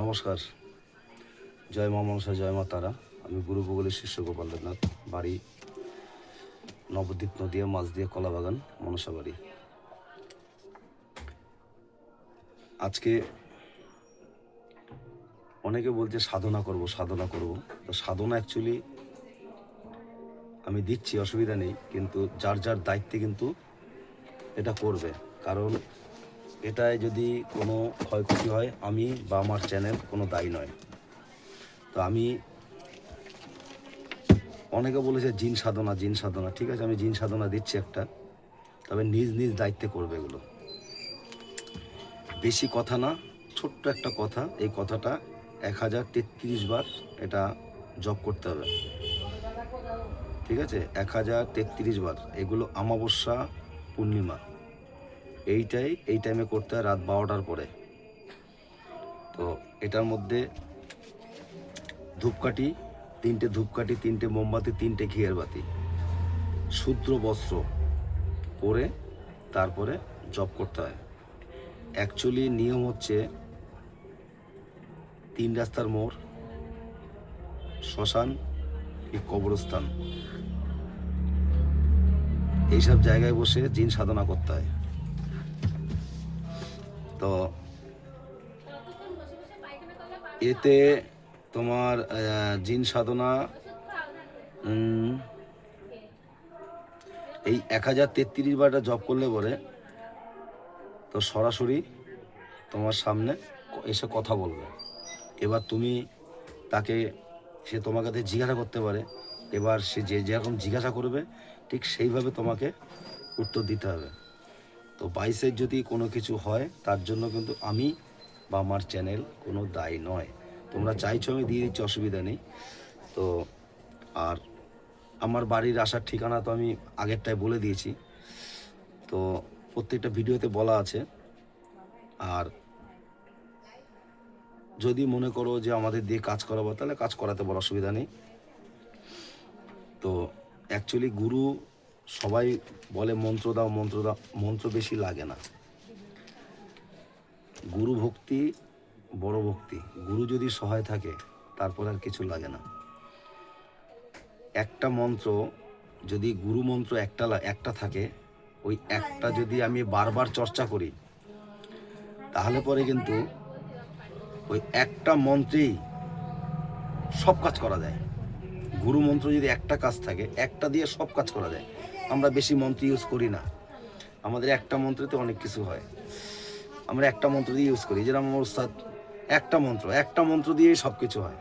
নমস্কার। জয় মা মনসা, জয় মা তারা। আমি গুরু ভূগোলের শিষ্য গোপাল দেবনাথ, বাড়ি নবদ্বীপ নদিয়া, মাছ দিয়ে কলাবাগান মনসা বাড়ি। আজকে অনেকে বলছে সাধনা করব সাধনা করব। তো সাধনা অ্যাকচুয়ালি আমি দিচ্ছি, অসুবিধা নেই, কিন্তু যার যার দায়িত্বে কিন্তু এটা করবে। কারণ এটায় যদি কোনো ক্ষয়ক্ষতি হয়, আমি বা আমার চ্যানেল কোনো দায়ী নয়। তো আমি অনেকে বলেছে জিন সাধনা জিন সাধনা। ঠিক আছে, আমি জিন সাধনা দিচ্ছি একটা। তবে নিজ নিজ দায়িত্বে করবে এগুলো। বেশি কথা না, ছোট্ট একটা কথা। এই কথাটা এক হাজার তেত্রিশ বার এটা জব করতে হবে। ঠিক আছে? এক হাজার তেত্রিশ বার। এগুলো অমাবস্যা পূর্ণিমা। এইটাই, এই টাইমে করতে হয় রাত বারোটার পরে। তো এটার মধ্যে ধূপকাঠি, তিনটে ধূপকাঠি, তিনটে মোমবাতি, তিনটে ঘিয়ের বাতি। শূদ্র বস্ত্র পরে তারপরে জব করতে হয়। অ্যাকচুয়ালি নিয়ম হচ্ছে তিন রাস্তার মোড়, শ্মশান কি কবরস্থান। এইসব জায়গায় বসে জিন সাধনা করতে হয়। তো এতে তোমার জিন সাধনা এই এক হাজার তেত্রিশ বারটা জব করলে পরে তো সরাসরি তোমার সামনে এসে কথা বলবে। এবার তুমি তাকে, সে তোমার কাছে জিজ্ঞাসা করতে পারে। এবার সে যে যেরকম জিজ্ঞাসা করবে, ঠিক সেইভাবে তোমাকে উত্তর দিতে হবে। তো বাইশের যদি কোনো কিছু হয় তার জন্য কিন্তু আমি বা আমার চ্যানেল কোনো দায়ী নয়। তোমরা চাইছো আমি দিয়ে দিচ্ছি অসুবিধা নেই। তো আর আমার বাড়ির আসার ঠিকানা তো আমি আগেরটায় বলে দিয়েছি। তো প্রত্যেকটা ভিডিওতে বলা আছে। আর যদি মনে করো যে আমাদের দিয়ে কাজ করাবো তাহলে কাজ করাতে বড় অসুবিধা নেই। তো অ্যাকচুয়ালি গুরু সবাই বলে মন্ত্র দাও মন্ত্র দাও, মন্ত্র বেশি লাগে না। গুরু ভক্তি, বড় ভক্তি। গুরু যদি সহায় থাকে, তারপর আর কিছু লাগে না। একটা মন্ত্র, যদি গুরু মন্ত্র একটা একটা থাকে, ওই একটা যদি আমি বারবার চর্চা করি, তাহলে পরে কিন্তু ওই একটা মন্ত্রেই সব কাজ করা যায়। গুরু মন্ত্র যদি একটা কাজ থাকে, একটা দিয়ে সব কাজ করা যায়। আমরা বেশি মন্ত্র ইউজ করি না। আমাদের একটা মন্ত্রতে অনেক কিছু হয়। আমরা একটা মন্ত্র দিয়ে ইউজ করি। যেরকম আমার উস্তাদ একটা মন্ত্র একটা মন্ত্র দিয়েই সব কিছু হয়।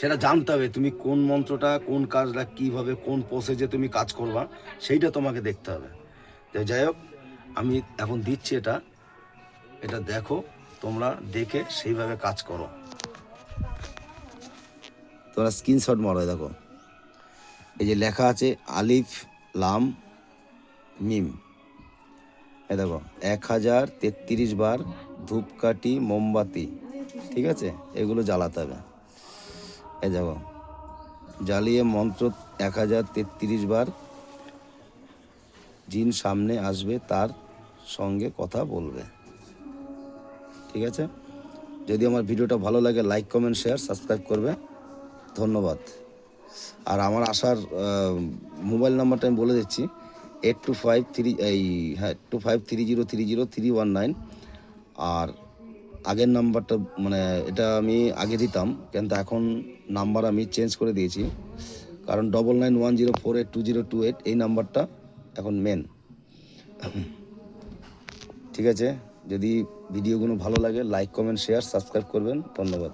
সেটা জানতে হবে, তুমি কোন মন্ত্রটা, কোন কাজটা, কীভাবে, কোন প্রসেসে তুমি কাজ করবা, সেইটা তোমাকে দেখতে হবে। যাই হোক, আমি এখন দিচ্ছি এটা। এটা দেখো, তোমরা দেখে সেইভাবে কাজ করো। তোমরা স্ক্রিনশট মারো দেখো। এই যে লেখা আছে, আলিফ, লাম, মিম। এ দেখো, এক হাজার তেত্রিশ বার ধূপকাঠি, মোমবাতি, ঠিক আছে? এগুলো জ্বালাতে হবে। এই দেখো, জ্বালিয়ে মন্ত্র এক হাজার তেত্রিশ বার জিন সামনে আসবে, তার সঙ্গে কথা বলবে। ঠিক আছে? যদি আমার ভিডিওটা ভালো লাগে লাইক কমেন্ট শেয়ার সাবস্ক্রাইব করবে। ধন্যবাদ। আর আমার আসার মোবাইল নাম্বারটা আমি বলে দিচ্ছি এইট টু ফাইভ থ্রি এই হ্যাঁ two five three zero three zero three one nine আর আগের নাম্বারটা মানে এটা আমি আগে দিতাম, কিন্তু এখন নাম্বার আমি চেঞ্জ করে দিয়েছি। কারণ double nine one zero four eight two zero two eight এই নাম্বারটা এখন মেন ঠিক আছে? যদি ভিডিওগুলো ভালো লাগে লাইক কমেন্ট শেয়ার সাবস্ক্রাইব করবেন। ধন্যবাদ।